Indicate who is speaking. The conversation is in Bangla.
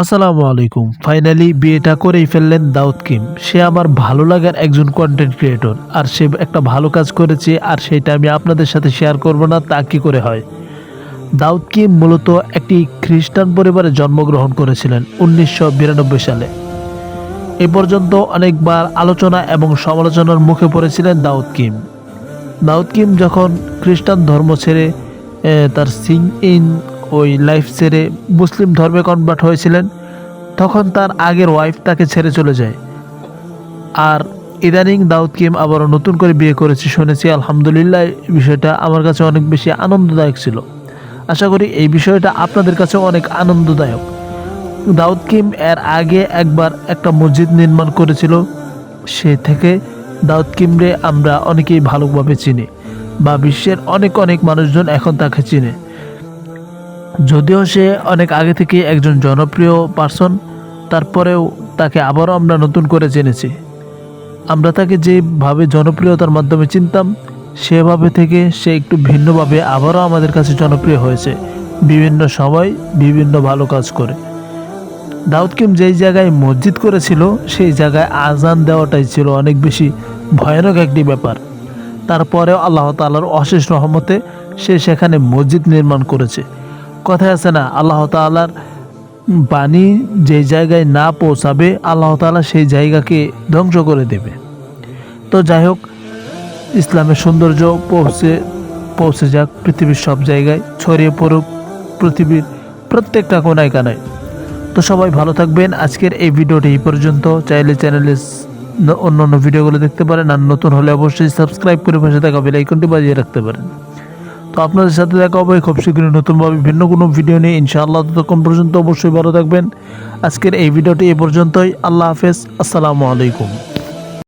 Speaker 1: আসসালামু আলাইকুম। ফাইনালি বিয়েটা করেই ফেললেন দাউদ কিম। সে আমার ভালো লাগার একজন কন্টেন্ট ক্রিয়েটর আর সে একটা ভালো কাজ করেছে, আর সেটা আমি আপনাদের সাথে শেয়ার করব না, তা কি করে হয়? দাউদ কিম মূলত একটি খ্রিস্টান পরিবারে জন্মগ্রহণ করেছিলেন উনিশশো বিরানব্বই সালে। এ পর্যন্ত অনেকবার আলোচনা এবং সমালোচনার মুখে পড়েছিলেন দাউদ কিম। দাউদ কিম যখন খ্রিস্টান ধর্ম ছেড়ে তার সিং ইন ওই লাইফ ছেড়ে মুসলিম ধর্মে কনভার্ট হয়েছিলেন, তখন তার আগের ওয়াইফ তাকে ছেড়ে চলে যায়। আর ইদানিং দাউদ কিম আবারও নতুন করে বিয়ে করেছে শুনেছি, আলহামদুলিল্লাহ বিষয়টা আমার কাছে অনেক বেশি আনন্দদায়ক ছিল। আশা করি এই বিষয়টা আপনাদের কাছেও অনেক আনন্দদায়ক। দাউদ কিম এর আগে একবার একটা মসজিদ নির্মাণ করেছিল, সে থেকে দাউদ কিমরে আমরা অনেকেই ভালোভাবে চিনি বা বিশ্বের অনেক অনেক মানুষজন এখন তাকে চিনে। যদিও সে অনেক আগে থেকে একজন জনপ্রিয় পার্সন তারপরেও তাকে আবারও আমরা নতুন করে জেনেছি। আমরা তাকে যেভাবে জনপ্রিয়তার মাধ্যমে চিনতাম, সেভাবে থেকে সে একটু ভিন্নভাবে আবারও আমাদের কাছে জনপ্রিয় হয়েছে। বিভিন্ন সময় বিভিন্ন ভালো কাজ করে। দাউদ কিম যেই জায়গায় মসজিদ করেছিল, সেই জায়গায় আজান দেওয়াটাই ছিল অনেক বেশি ভয়ানক একটি ব্যাপার। তারপরেও আল্লাহ তাআলার অশেষ রহমতে সে সেখানে মসজিদ নির্মাণ করেছে। কথায় আছে না, আল্লাহ তাআলার বাণী যে জায়গায় না পৌঁছাবে, আল্লাহ তাআলা সেই জায়গাকে ধ্বংস করে দেবে। তো যাই হোক, ইসলামের সৌন্দর্য পৌঁছে পৌঁছে যাক পৃথিবীর সব জায়গায়, ছড়িয়ে পড়ুক পৃথিবীর প্রত্যেকটা কোনায় কানায়। তো সবাই ভালো থাকবেন। আজকের এই ভিডিওটি এই পর্যন্ত। চাইলে চ্যানেলে অন্য অন্য ভিডিওগুলো দেখতে পারেন। আর নতুন হলে অবশ্যই সাবস্ক্রাইব করে পাশে থাকা বেল আইকনটি বাজিয়ে রাখতে পারেন। তো আপনাদের সাথে দেখা হবে। খুব শীঘ্রই নতুনভাবে ভিন্ন কোনো ভিডিও নিয়ে। ইনশাআল্লাহ ততক্ষণ পর্যন্ত অবশ্যই ভালো থাকবেন। আজকের এই ভিডিওটি এ পর্যন্তই। আল্লাহ হাফেজ। আসসালামু আলাইকুম।